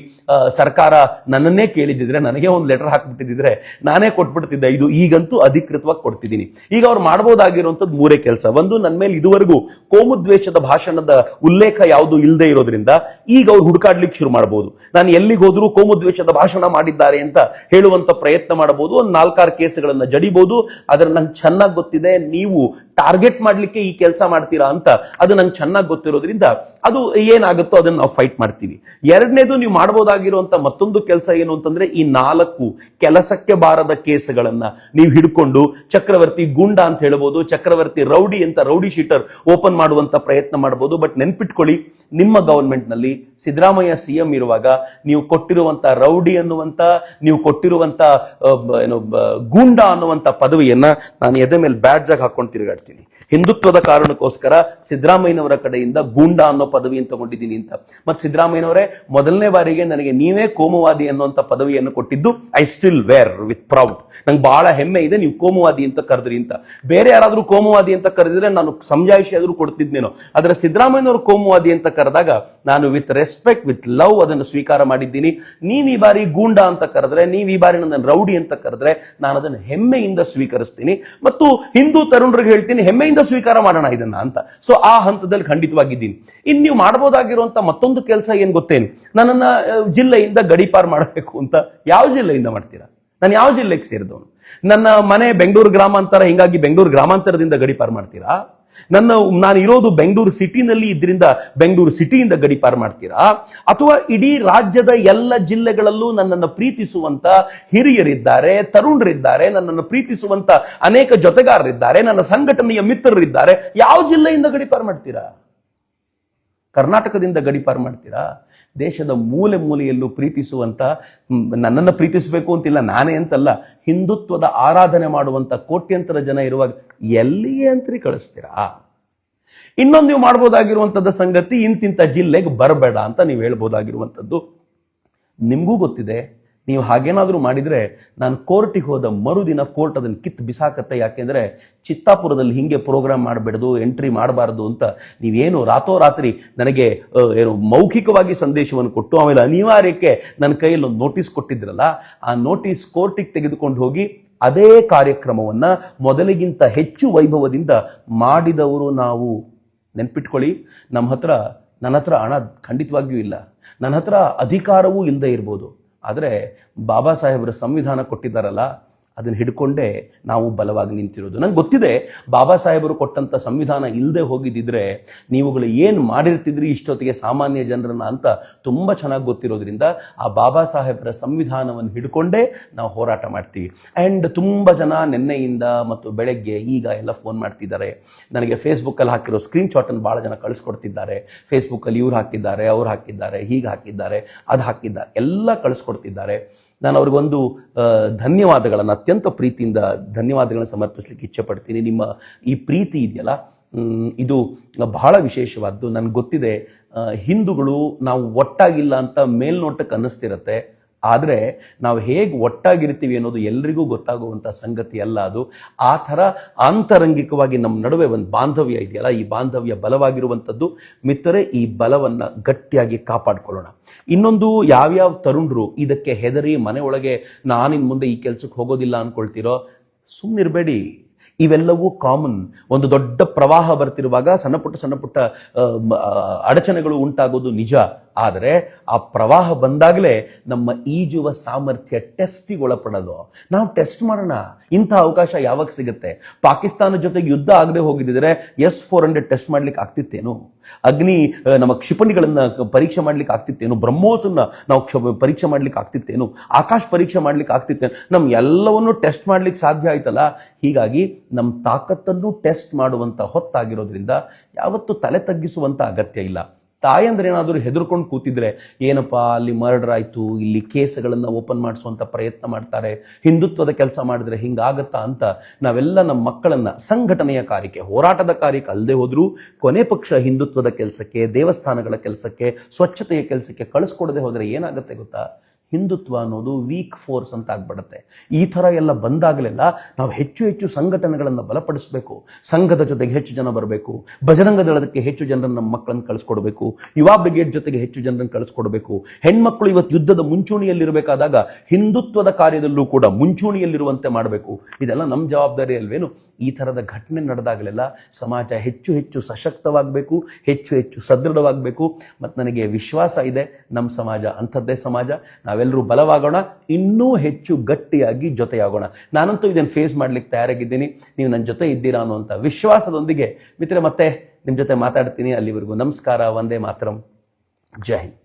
ಸರ್ಕಾರ ನನ್ನನ್ನೇ ಕೇಳಿದಿದ್ರೆ ನನಗೆ ಒಂದು ಲೆಟರ್ ಹಾಕ್ಬಿಟ್ಟಿದ್ರೆ ನಾನೇ ಕೊಟ್ಬಿಡ್ತಿದ್ದೆ. ಇದು ಈಗಂತೂ ಅಧಿಕೃತವಾಗಿ ಕೊಡ್ತಿದ್ದೀನಿ. ಈಗ ಅವ್ರು ಮಾಡಬಹುದಾಗಿರುವಂತದ್ದು ಮೂರೇ ಕೆಲಸ. ಒಂದು ನನ್ನ ಮೇಲೆ ಇದುವರೆಗೂ ಕೋಮುದ್ವೇಷದ ಭಾಷಣದ ಉಲ್ಲೇಖ ಯಾವುದು ಇಲ್ಲದೆ ಇರೋದ್ರಿಂದ ಈಗ ಅವ್ರು ಹುಡುಕಾಡ್ಲಿಕ್ಕೆ ಶುರು ಮಾಡಬಹುದು ನಾನು ಎಲ್ಲಿಗೆ ಹೋದ್ರು ಕೋಮುದ್ವೇಷದ ಭಾಷಣ ಮಾಡಿದ್ದಾರೆ ಅಂತ ಹೇಳುವಂತ ಪ್ರಯತ್ನ ಮಾಡಬಹುದು. ಒಂದು ನಾಲ್ಕಾರು ಕೇಸ್ಗಳನ್ನ ಜಡಿಬಹುದು ಆದ್ರೆ ನಂಗೆ ಚೆನ್ನಾಗಿ ಗೊತ್ತಿದೆ, ನೀವು ಟಾರ್ಗೆಟ್ ಮಾಡ್ಲಿಕ್ಕೆ ಈ ಕೆಲಸ ಮಾಡ್ತೀರಾ ಅಂತ ಅದು ನಂಗೆ ಚೆನ್ನಾಗಿ ಗೊತ್ತಿರೋದ್ರಿಂದ ಅದು ಏನಾಗುತ್ತೋ ಅದನ್ನ ನಾವು ಫೈಟ್ ಮಾಡ್ತೀವಿ. ಎರಡನೇದು ನೀವು ಮಾಡಬಹುದಾಗಿರುವಂತ ಮತ್ತೊಂದು ಕೆಲಸ ಏನು ಅಂತಂದ್ರೆ ಈ ನಾಲ್ಕು ಕೆಲಸಕ್ಕೆ ಬಾರದ ಕೇಸ್ಗಳನ್ನ ನೀವು ಹಿಡ್ಕೊಂಡು ಚಕ್ರವರ್ತಿ ಗುಂಡ ಅಂತ ಹೇಳ್ಬೋದು, ಚಕ್ರವರ್ತಿ ರೌಡಿ ಅಂತ ರೌಡಿ ಶೀಟರ್ ಓಪನ್ ಮಾಡುವಂತ ಪ್ರಯತ್ನ ಮಾಡಬಹುದು ಬಟ್ ನೆನ್ಪಿಟ್ಕೊಳ್ಳಿ, ನಿಮ್ಮ ಗವರ್ಮೆಂಟ್ನಲ್ಲಿ ಸಿದ್ದರಾಮಯ್ಯ ಸಿಎಂ ಇರುವಾಗ ನೀವು ಕೊಟ್ಟಿರುವಂತ ರೌಡಿ ಅನ್ನುವಂತ ನೀವು ಕೊಟ್ಟಿರುವಂತ ಏನು ಗೂಂಡ ಅನ್ನುವಂತ ಪದವಿಯನ್ನ ನಾನು ಎದೆ ಮೇಲೆ ಬ್ಯಾಡ್ಜಾಗಿ ಹಾಕೊಂಡು ತಿರುಗಾಡ್ತೀನಿ. ಹಿಂದುತ್ವದ ಕಾರಣಕ್ಕೋಸ್ಕರ ಸಿದ್ದರಾಮಯ್ಯನವರ ಕಡೆಯಿಂದ ಗೂಂಡ ಅನ್ನೋ ಪದವಿಯನ್ನು ತಗೊಂಡಿದ್ದೀನಿ ಅಂತ. ಮತ್ತೆ ಸಿದ್ದರಾಮಯ್ಯನವರೇ, ಮೊದಲನೇ ಬಾರಿಗೆ ನನಗೆ ನೀವೇ ಕೋಮುವಾದಿ ಅಂತ ಪದವಿಯನ್ನು ಕೊಟ್ಟಿದ್ದು I still wear with proud ನಂಗೆ ಬಹಳ ಹೆಮ್ಮೆ ಇದೆ, ನೀವು ಕೋಮುವಾದಿ ಅಂತ ಕರೆದ್ರಿ ಅಂತ. ಬೇರೆ ಯಾರಾದರೂ ಕೋಮುವಾದಿ ಅಂತ ಕರೆದಿದ್ರೆ ನಾನು ಸಮಜಾಯಿಷಿ ಆದರೂ ಕೊಡ್ತಿದ್ದೇನೋ ಆದರೆ ಸಿದ್ದರಾಮಯ್ಯನವರು ಕೋಮುವಾದಿ ಅಂತ ಕರೆದಾಗ, ನಾನು ವಿತ್ ರೆಸ್ಪೆಕ್ಟ್ ವಿತ್ ಲವ್ ಅದನ್ನು ಸ್ವೀಕಾರ ಮಾಡಿದ್ದೀನಿ. ನೀವು ಈ ಬಾರಿ ಗೂಂಡ ಅಂತ ಕರೆದ್ರೆ, ನೀವು ಈ ಬಾರಿ ನನ್ನ ರೌಡಿ ಅಂತ ಕರೆದ್ರೆ ನಾನು ಅದನ್ನು ಹೆಮ್ಮೆಯಿಂದ ಸ್ವೀಕರಿಸ್ತೀನಿ. ಮತ್ತು ಹಿಂದೂ ತರುಣರಿಗೆ ಹೇಳ್ತೀನಿ ಹೆಮ್ಮೆಯಿಂದ ಸ್ವೀಕಾರ ಮಾಡೋಣ ಇದನ್ನ ಅಂತ. ಸೊ ಆ ಹಂತದಲ್ಲಿ ಖಂಡಿತವಾಗಿದ್ದೀನಿ. ಇನ್ನು ನೀವು ಮಾಡಬಹುದಾಗಿರುವಂತ ಮತ್ತೊಂದು ಕೆಲಸ ಏನ್ ಗೊತ್ತೇನು? ನನ್ನನ್ನ ಜಿಲ್ಲೆಯಿಂದ ಗಡಿಪಾರ್ ಮಾಡಬೇಕು ಅಂತ ಯಾವ ಜಿಲ್ಲೆಯಿಂದ ಮಾಡ್ತೀರಾ? ನಾನು ಯಾವ ಜಿಲ್ಲೆಗೆ ಸೇರಿದವನು? ನನ್ನ ಮನೆ ಬೆಂಗಳೂರು ಗ್ರಾಮಾಂತರ, ಹಿಂಗಾಗಿ ಬೆಂಗಳೂರು ಗ್ರಾಮಾಂತರದಿಂದ ಗಡಿಪಾರ್ ಮಾಡ್ತೀರಾ? ನನ್ನ, ನಾನು ಇರೋದು ಬೆಂಗಳೂರು ಸಿಟಿನಲ್ಲಿ ಇದರಿಂದ ಬೆಂಗಳೂರು ಸಿಟಿಯಿಂದ ಗಡಿಪಾರು ಮಾಡ್ತೀರಾ? ಅಥವಾ ಇಡೀ ರಾಜ್ಯದ ಎಲ್ಲ ಜಿಲ್ಲೆಗಳಲ್ಲೂ ನನ್ನನ್ನು ಪ್ರೀತಿಸುವಂತ ಹಿರಿಯರಿದ್ದಾರೆ, ತರುಣರಿದ್ದಾರೆ, ನನ್ನನ್ನು ಪ್ರೀತಿಸುವಂತ ಅನೇಕ ಜೊತೆಗಾರರಿದ್ದಾರೆ, ನನ್ನ ಸಂಘಟನೆಯ ಮಿತ್ರರಿದ್ದಾರೆ. ಯಾವ ಜಿಲ್ಲೆಯಿಂದ ಗಡಿಪಾರು ಮಾಡ್ತೀರಾ? ಕರ್ನಾಟಕದಿಂದ ಗಡಿಪಾರು ಮಾಡ್ತೀರಾ? ದೇಶದ ಮೂಲೆ ಮೂಲೆಯಲ್ಲೂ ಪ್ರೀತಿಸುವಂತ ಮ್, ನನ್ನನ್ನು ಪ್ರೀತಿಸಬೇಕು ಅಂತಿಲ್ಲ ನಾನೇ ಅಂತಲ್ಲ ಹಿಂದುತ್ವದ ಆರಾಧನೆ ಮಾಡುವಂಥ ಕೋಟ್ಯಂತರ ಜನ ಇರುವಾಗ ಎಲ್ಲಿಯೇ ಅಂತರಿ ಕಳಿಸ್ತೀರಾ? ಇನ್ನೊಂದು ನೀವು ಮಾಡ್ಬೋದಾಗಿರುವಂಥದ್ದು ಸಂಗತಿ ಇಂತಿಂಥ ಜಿಲ್ಲೆಗೆ ಬರಬೇಡ ಅಂತ ನೀವು ಹೇಳ್ಬೋದಾಗಿರುವಂಥದ್ದು ನಿಮಗೂ ಗೊತ್ತಿದೆ ನೀವು ಹಾಗೇನಾದರೂ ಮಾಡಿದರೆ ನಾನು ಕೋರ್ಟಿಗೆ ಹೋದ ಮರುದಿನ ಕೋರ್ಟ್ ಅದನ್ನು ಕಿತ್ತು ಬಿಸಾಕತ್ತೆ. ಯಾಕೆಂದರೆ ಚಿತ್ತಾಪುರದಲ್ಲಿ ಹೀಗೆ ಪ್ರೋಗ್ರಾಮ್ ಮಾಡಬೇಡ್ದು ಎಂಟ್ರಿ ಮಾಡಬಾರ್ದು ಅಂತ ನೀವೇನು ರಾತೋರಾತ್ರಿ ನನಗೆ ಏನು ಮೌಖಿಕವಾಗಿ ಸಂದೇಶವನ್ನು ಕೊಟ್ಟು ಆಮೇಲೆ ಅನಿವಾರ್ಯಕ್ಕೆ ನನ್ನ ಕೈಯಲ್ಲಿ ಒಂದು ನೋಟಿಸ್ ಕೊಟ್ಟಿದ್ರಲ್ಲ, ಆ ನೋಟಿಸ್ ಕೋರ್ಟಿಗೆ ತೆಗೆದುಕೊಂಡು ಹೋಗಿ ಅದೇ ಕಾರ್ಯಕ್ರಮವನ್ನು ಮೊದಲಿಗಿಂತ ಹೆಚ್ಚು ವೈಭವದಿಂದ ಮಾಡಿದವರು ನಾವು. ನೆನ್ಪಿಟ್ಕೊಳ್ಳಿ, ನಮ್ಮ ಹತ್ರ, ನನ್ನ ಹತ್ರ ಹಣ ಖಂಡಿತವಾಗಿಯೂ ಇಲ್ಲ. ನನ್ನ ಹತ್ರ ಅಧಿಕಾರವೂ ಇಲ್ಲದೆ ಇರ್ಬೋದು. ಆದರೆ ಬಾಬಾ ಸಾಹೇಬರ ಸಂವಿಧಾನ ಕೊಟ್ಟಿದ್ದಾರಲ್ಲ ಅದನ್ನು ಹಿಡ್ಕೊಂಡೇ ನಾವು ಬಲವಾಗಿ ನಿಂತಿರೋದು. ನಂಗೆ ಗೊತ್ತಿದೆ, ಬಾಬಾ ಸಾಹೇಬರು ಕೊಟ್ಟಂಥ ಸಂವಿಧಾನ ಇಲ್ಲದೆ ಹೋಗಿದ್ದಿದ್ರೆ ನೀವುಗಳು ಏನು ಮಾಡಿರ್ತಿದ್ರಿ ಇಷ್ಟೊತ್ತಿಗೆ ಸಾಮಾನ್ಯ ಜನರನ್ನ ಅಂತ ತುಂಬ ಚೆನ್ನಾಗಿ ಗೊತ್ತಿರೋದ್ರಿಂದ ಆ ಬಾಬಾ ಸಾಹೇಬರ ಸಂವಿಧಾನವನ್ನು ಹಿಡ್ಕೊಂಡೇ ನಾವು ಹೋರಾಟ ಮಾಡ್ತೀವಿ. ಆ್ಯಂಡ್ ತುಂಬ ಜನ ನಿನ್ನೆಯಿಂದ ಮತ್ತು ಬೆಳಗ್ಗೆ ಈಗ ಎಲ್ಲ ಫೋನ್ ಮಾಡ್ತಿದ್ದಾರೆ. ನನಗೆ ಫೇಸ್ಬುಕ್ಕಲ್ಲಿ ಹಾಕಿರೋ ಸ್ಕ್ರೀನ್ ಶಾಟನ್ನು ಭಾಳ ಜನ ಕಳಿಸ್ಕೊಡ್ತಿದ್ದಾರೆ. ಫೇಸ್ಬುಕ್ಕಲ್ಲಿ ಇವ್ರು ಹಾಕಿದ್ದಾರೆ, ಅವ್ರು ಹಾಕಿದ್ದಾರೆ, ಹೀಗೆ ಹಾಕಿದ್ದಾರೆ, ಅದು ಹಾಕಿದ್ದಾರೆ, ಎಲ್ಲ ಕಳಿಸ್ಕೊಡ್ತಿದ್ದಾರೆ. ನಾನು ಅವ್ರಿಗೊಂದು ಧನ್ಯವಾದಗಳನ್ನು, ಅತ್ಯಂತ ಪ್ರೀತಿಯಿಂದ ಧನ್ಯವಾದಗಳನ್ನು ಸಮರ್ಪಿಸ್ಲಿಕ್ಕೆ ಇಚ್ಛೆ ಪಡ್ತೀನಿ ನಿಮ್ಮ ಈ ಪ್ರೀತಿ ಇದೆಯಲ್ಲ ಇದು ಬಹಳ ವಿಶೇಷವಾದ್ದು. ನನಗೆ ಗೊತ್ತಿದೆ ಹಿಂದೂಗಳು ನಾವು ಒಟ್ಟಾಗಿಲ್ಲ ಅಂತ ಮೇಲ್ನೋಟಕ್ಕೆ ಅನ್ನಿಸ್ತಿರತ್ತೆ. ಆದರೆ ನಾವು ಹೇಗೆ ಒಟ್ಟಾಗಿರ್ತೀವಿ ಅನ್ನೋದು ಎಲ್ರಿಗೂ ಗೊತ್ತಾಗುವಂಥ ಸಂಗತಿ ಅಲ್ಲ ಅದು. ಆ ಥರ ಆಂತರಂಗಿಕವಾಗಿ ನಮ್ಮ ನಡುವೆ ಒಂದು ಬಾಂಧವ್ಯ ಇದೆಯಲ್ಲ, ಈ ಬಾಂಧವ್ಯ ಬಲವಾಗಿರುವಂಥದ್ದು ಮಿತ್ತರೆ ಈ ಬಲವನ್ನು ಗಟ್ಟಿಯಾಗಿ ಕಾಪಾಡಿಕೊಳ್ಳೋಣ. ಇನ್ನೊಂದು ಯಾವ್ಯಾವ ತರುಣರು ಇದಕ್ಕೆ ಹೆದರಿ ಮನೆ ಒಳಗೆ ನಾನಿನ್ ಮುಂದೆ ಈ ಕೆಲಸಕ್ಕೆ ಹೋಗೋದಿಲ್ಲ ಅಂದ್ಕೊಳ್ತೀರೋ ಸುಮ್ಮನಿರಬೇಡಿ ಇವೆಲ್ಲವೂ ಕಾಮನ್ ಒಂದು ದೊಡ್ಡ ಪ್ರವಾಹ ಬರ್ತಿರುವಾಗ ಸಣ್ಣ ಪುಟ್ಟ ಸಣ್ಣ ಪುಟ್ಟ ಅಡಚಣೆಗಳು ಉಂಟಾಗೋದು ನಿಜ. ಆದರೆ ಆ ಪ್ರವಾಹ ಬಂದಾಗಲೇ ನಮ್ಮ ಈಜುವ ಸಾಮರ್ಥ್ಯ ಟೆಸ್ಟಿಗೆ ಒಳಪಡೋದು ನಾವು ಟೆಸ್ಟ್ ಮಾಡೋಣ. ಇಂಥ ಅವಕಾಶ ಯಾವಾಗ ಸಿಗುತ್ತೆ? ಪಾಕಿಸ್ತಾನ ಜೊತೆಗೆ ಯುದ್ಧ ಆಗದೆ ಹೋಗಿದ್ದಿದ್ರೆ ಎಸ್ ಫೋರ್ ಹಂಡ್ರೆಡ್ ಟೆಸ್ಟ್ ಮಾಡ್ಲಿಕ್ಕೆ ಆಗ್ತಿತ್ತೇನು? ಅಗ್ನಿ ನಮ್ಮ ಕ್ಷಿಪಣಿಗಳನ್ನ ಪರೀಕ್ಷೆ ಮಾಡ್ಲಿಕ್ಕೆ ಆಗ್ತಿತ್ತೇನು? ಬ್ರಹ್ಮೋಸನ್ನ ನಾವು ಕ್ಷ ಪರೀಕ್ಷೆ ಮಾಡ್ಲಿಕ್ಕೆ ಆಗ್ತಿತ್ತೇನು? ಆಕಾಶ ಪರೀಕ್ಷೆ ಮಾಡ್ಲಿಕ್ಕೆ ಆಗ್ತಿತ್ತೇನು? ನಮ್ಮ ಎಲ್ಲವನ್ನೂ ಟೆಸ್ಟ್ ಮಾಡ್ಲಿಕ್ಕೆ ಸಾಧ್ಯ ಆಯ್ತಲ್ಲ? ಹೀಗಾಗಿ ನಮ್ಮ ತಾಕತ್ತನ್ನು ಟೆಸ್ಟ್ ಮಾಡುವಂತ ಹೊತ್ತಾಗಿರೋದ್ರಿಂದ ಯಾವತ್ತೂ ತಲೆ ತಗ್ಗಿಸುವಂತ ಅಗತ್ಯ ಇಲ್ಲ. ತಾಯಂದ್ರೆ ಏನಾದರೂ ಹೆದರ್ಕೊಂಡು ಕೂತಿದ್ರೆ, ಏನಪ್ಪ, ಅಲ್ಲಿ ಮರ್ಡರ್ ಆಯಿತು, ಇಲ್ಲಿ ಕೇಸ್ಗಳನ್ನು ಓಪನ್ ಮಾಡಿಸುವಂತ ಪ್ರಯತ್ನ ಮಾಡ್ತಾರೆ, ಹಿಂದುತ್ವದ ಕೆಲಸ ಮಾಡಿದ್ರೆ ಹಿಂಗಾಗತ್ತಾ ಅಂತ ನಾವೆಲ್ಲ ನಮ್ಮ ಮಕ್ಕಳನ್ನ ಸಂಘಟನೆಯ ಕಾರ್ಯಕ್ಕೆ, ಹೋರಾಟದ ಕಾರ್ಯಕ್ಕೆ ಅಲ್ಲದೆ ಹೋದರೂ, ಕೊನೆ ಪಕ್ಷ ಹಿಂದುತ್ವದ ಕೆಲಸಕ್ಕೆ, ದೇವಸ್ಥಾನಗಳ ಕೆಲಸಕ್ಕೆ, ಸ್ವಚ್ಛತೆಯ ಕೆಲಸಕ್ಕೆ ಕಳಿಸ್ಕೊಡದೆ ಹೋದರೆ ಏನಾಗುತ್ತೆ ಗೊತ್ತಾ? ಹಿಂದುತ್ವ ಅನ್ನೋದು ವೀಕ್ ಫೋರ್ಸ್ ಅಂತ ಆಗ್ಬಿಡುತ್ತೆ ಈ ಥರ ಎಲ್ಲ ಬಂದಾಗಲೆಲ್ಲ ನಾವು ಹೆಚ್ಚು ಹೆಚ್ಚು ಸಂಘಟನೆಗಳನ್ನು ಬಲಪಡಿಸಬೇಕು. ಸಂಘದ ಜೊತೆಗೆ ಹೆಚ್ಚು ಜನ ಬರಬೇಕು. ಬಜರಂಗ ದಳದಕ್ಕೆ ಹೆಚ್ಚು ಜನರನ್ನು ನಮ್ಮ ಮಕ್ಕಳನ್ನು ಕಳಿಸ್ಕೊಡ್ಬೇಕು. ಯುವ ಬ್ರಿಗೇಡ್ ಜೊತೆಗೆ ಹೆಚ್ಚು ಜನರನ್ನು ಕಳಿಸ್ಕೊಡ್ಬೇಕು. ಹೆಣ್ಮಕ್ಳು ಇವತ್ತು ಯುದ್ಧದ ಮುಂಚೂಣಿಯಲ್ಲಿರಬೇಕಾದಾಗ ಹಿಂದುತ್ವದ ಕಾರ್ಯದಲ್ಲೂ ಕೂಡ ಮುಂಚೂಣಿಯಲ್ಲಿರುವಂತೆ ಮಾಡಬೇಕು. ಇದೆಲ್ಲ ನಮ್ಮ ಜವಾಬ್ದಾರಿ ಅಲ್ವೇನು? ಈ ಥರದ ಘಟನೆ ನಡೆದಾಗಲೆಲ್ಲ ಸಮಾಜ ಹೆಚ್ಚು ಹೆಚ್ಚು ಸಶಕ್ತವಾಗಬೇಕು, ಹೆಚ್ಚು ಹೆಚ್ಚು ಸದೃಢವಾಗಬೇಕು. ಮತ್ತು ನನಗೆ ವಿಶ್ವಾಸ ಇದೆ, ನಮ್ಮ ಸಮಾಜ ಅಂಥದ್ದೇ ಸಮಾಜ. ನಾವೆಲ್ಲರೂ ಬಲವಾಗೋಣ, ಇನ್ನೂ ಹೆಚ್ಚು ಗಟ್ಟಿಯಾಗಿ ಜೊತೆಯಾಗೋಣ. ನಾನಂತೂ ಇದನ್ನು ಫೇಸ್ ಮಾಡ್ಲಿಕ್ಕೆ ತಯಾರಾಗಿದ್ದೀನಿ. ನೀವು ನನ್ನ ಜೊತೆ ಇದ್ದೀರಾ ಅನ್ನುವಂಥ ವಿಶ್ವಾಸದೊಂದಿಗೆ. ಮಿತ್ರ ಮತ್ತೆ ನಿಮ್ಮ ಜೊತೆ ಮಾತಾಡ್ತೀನಿ. ಅಲ್ಲಿವರೆಗೂ ನಮಸ್ಕಾರ. ಒಂದೇ ಮಾತರಂ. ಜೈ